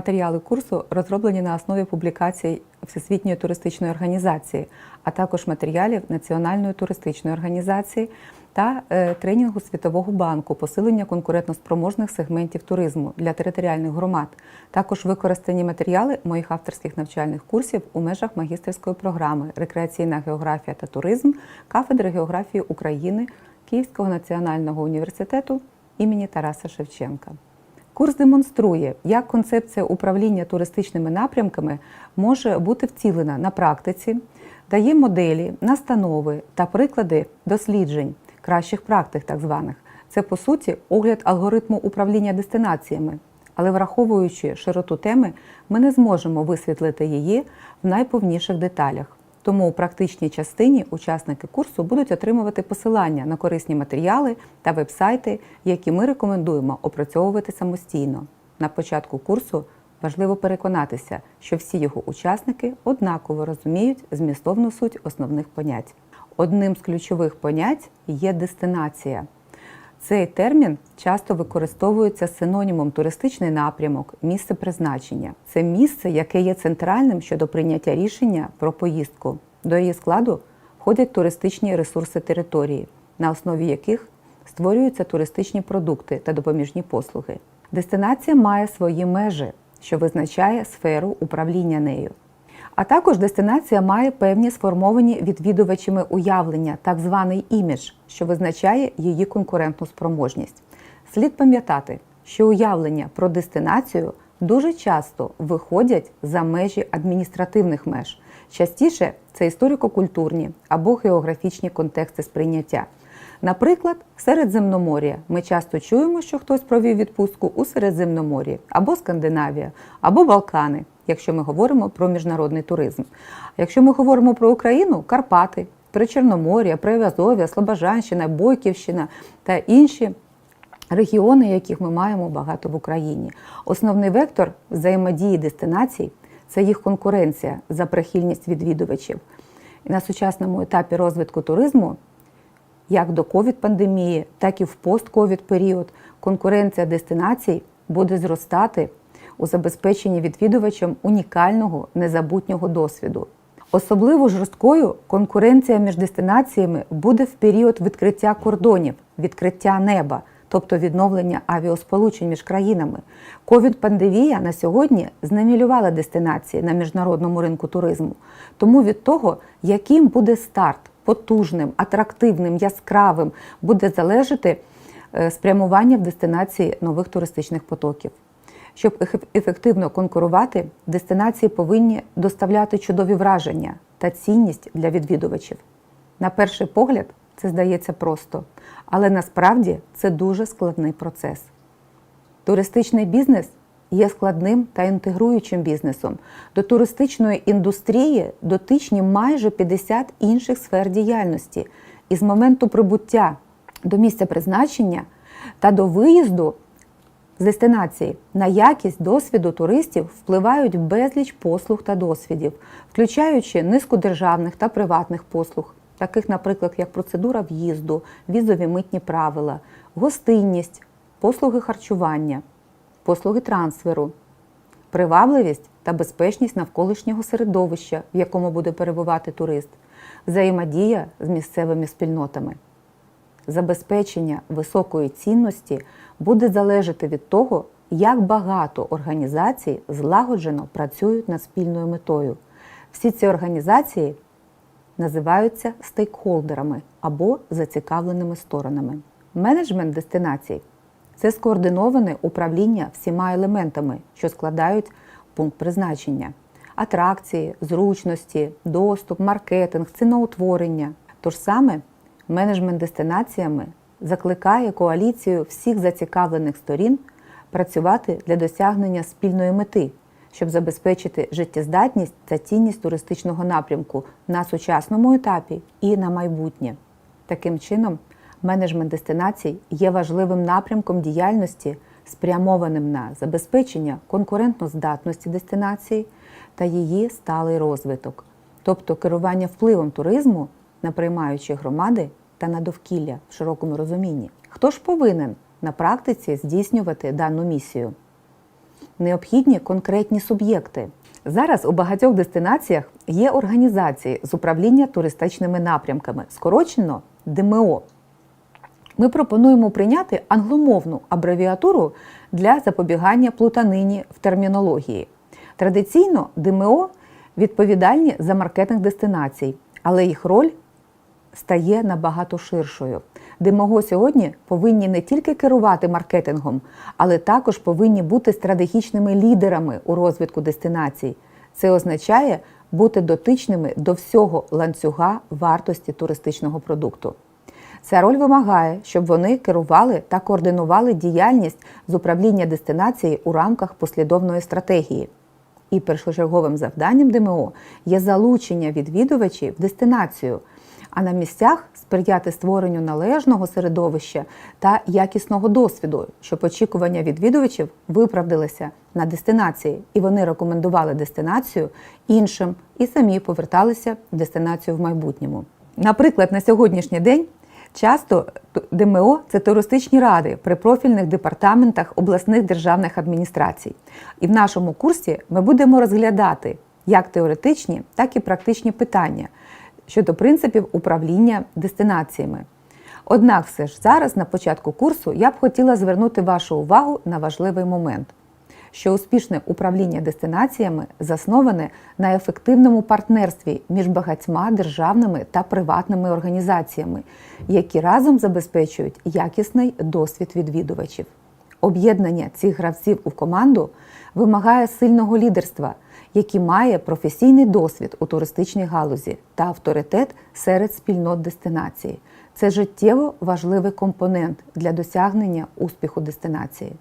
Матеріали курсу розроблені на основі публікацій Всесвітньої туристичної організації, а також матеріалів Національної туристичної організації та е, тренінгу Світового банку посилення конкурентоспроможних сегментів туризму для територіальних громад. Також використані матеріали моїх авторських навчальних курсів у межах магістерської програми Рекреаційна географія та туризм кафедри географії України Київського національного університету імені Тараса Шевченка. Курс демонструє, як концепція управління туристичними напрямками може бути втілена на практиці, дає моделі, настанови та приклади досліджень, кращих практик, так званих. Це по суті огляд алгоритму управління дестинаціями. Але враховуючи широту теми, ми не зможемо висвітлити її в найповніших деталях. Тому у практичній частині учасники курсу будуть отримувати посилання на корисні матеріали та вебсайти, які ми рекомендуємо опрацьовувати самостійно. На початку курсу важливо переконатися, що всі його учасники однаково розуміють змістовну суть основних понять. Одним з ключових понять є дестинація. Цей термін часто використовується синонімом туристичний напрямок, місце призначення. Це місце, яке є центральним щодо прийняття рішення про поїздку. До її складу входять туристичні ресурси території, на основі яких створюються туристичні продукти та допоміжні послуги. Дестинація має свої межі, що визначає сферу управління нею. А також дестинація має певні сформовані відвідувачами уявлення, так званий імідж, що визначає її конкурентну спроможність. Слід пам'ятати, що уявлення про дестинацію дуже часто виходять за межі адміністративних меж. Частіше це історико-культурні або географічні контексти сприйняття. Наприклад, Середземномор'я. Ми часто чуємо, що хтось провів відпустку у Середземномор'ї, або Скандинавія, або Балкани, якщо ми говоримо про міжнародний туризм. Якщо ми говоримо про Україну, Карпати, Причорномор'я, Приазов'я, Слобожанщина, Бойківщина та інші регіони, яких ми маємо багато в Україні. Основний вектор взаємодії дестинацій це їх конкуренція за прихильність відвідувачів. На сучасному етапі розвитку туризму як до ковід-пандемії, так і в пост-ковід період конкуренція дестинацій буде зростати у забезпеченні відвідувачам унікального незабутнього досвіду. Особливо жорсткою конкуренція між дестинаціями буде в період відкриття кордонів, відкриття неба, тобто відновлення авіасполучень між країнами. Ковід-пандемія на сьогодні знемілювала дестинації на міжнародному ринку туризму. Тому від того, яким буде старт, потужним, атрактивним, яскравим, буде залежати е, спрямування в дестинації нових туристичних потоків. Щоб ефективно конкурувати, дестинації повинні доставляти чудові враження та цінність для відвідувачів. На перший погляд, це здається просто, але насправді це дуже складний процес. Туристичний бізнес є складним та інтегруючим бізнесом. До туристичної індустрії дотичні майже 50 інших сфер діяльності. І з моменту прибуття до місця призначення та до виїзду з дестинації на якість досвіду туристів впливають безліч послуг та досвідів, включаючи низку державних та приватних послуг, таких, наприклад, як процедура в'їзду, візові митні правила, гостинність, послуги харчування, послуги трансферу, привабливість та безпечність навколишнього середовища, в якому буде перебувати турист, взаємодія з місцевими спільнотами. Забезпечення високої цінності буде залежати від того, як багато організацій злагоджено працюють над спільною метою. Всі ці організації називаються стейкхолдерами або зацікавленими сторонами. Менеджмент дестинацій це скоординоване управління всіма елементами, що складають пункт призначення: атракції, зручності, доступ, маркетинг, ціноутворення. Тож саме менеджмент дестинаціями закликає коаліцію всіх зацікавлених сторін працювати для досягнення спільної мети, щоб забезпечити життєздатність та цінність туристичного напрямку на сучасному етапі і на майбутнє. Таким чином, менеджмент дестинацій є важливим напрямком діяльності, спрямованим на забезпечення конкурентноздатності дестинації та її сталий розвиток, тобто керування впливом туризму на приймаючі громади та на довкілля в широкому розумінні. Хто ж повинен на практиці здійснювати дану місію? необхідні конкретні суб'єкти. Зараз у багатьох дестинаціях є організації з управління туристичними напрямками, скорочено ДМО. Ми пропонуємо прийняти англомовну абревіатуру для запобігання плутанині в термінології. Традиційно ДМО відповідальні за маркетинг дестинацій, але їх роль стає набагато ширшою. ДМО сьогодні повинні не тільки керувати маркетингом, але також повинні бути стратегічними лідерами у розвитку дестинацій. Це означає бути дотичними до всього ланцюга вартості туристичного продукту. Ця роль вимагає, щоб вони керували та координували діяльність з управління дестинації у рамках послідовної стратегії. І першочерговим завданням ДМО є залучення відвідувачів в дестинацію, а на місцях сприяти створенню належного середовища та якісного досвіду, щоб очікування відвідувачів виправдалися на дестинації, і вони рекомендували дестинацію іншим і самі поверталися в дестинацію в майбутньому. Наприклад, на сьогоднішній день Часто ДМО це туристичні ради при профільних департаментах обласних державних адміністрацій. І в нашому курсі ми будемо розглядати як теоретичні, так і практичні питання щодо принципів управління дестинаціями. Однак, все ж зараз, на початку курсу, я б хотіла звернути вашу увагу на важливий момент що успішне управління дестинаціями засноване на ефективному партнерстві між багатьма державними та приватними організаціями, які разом забезпечують якісний досвід відвідувачів. Об'єднання цих гравців у команду вимагає сильного лідерства, який має професійний досвід у туристичній галузі та авторитет серед спільнот дестинації. Це життєво важливий компонент для досягнення успіху дестинації.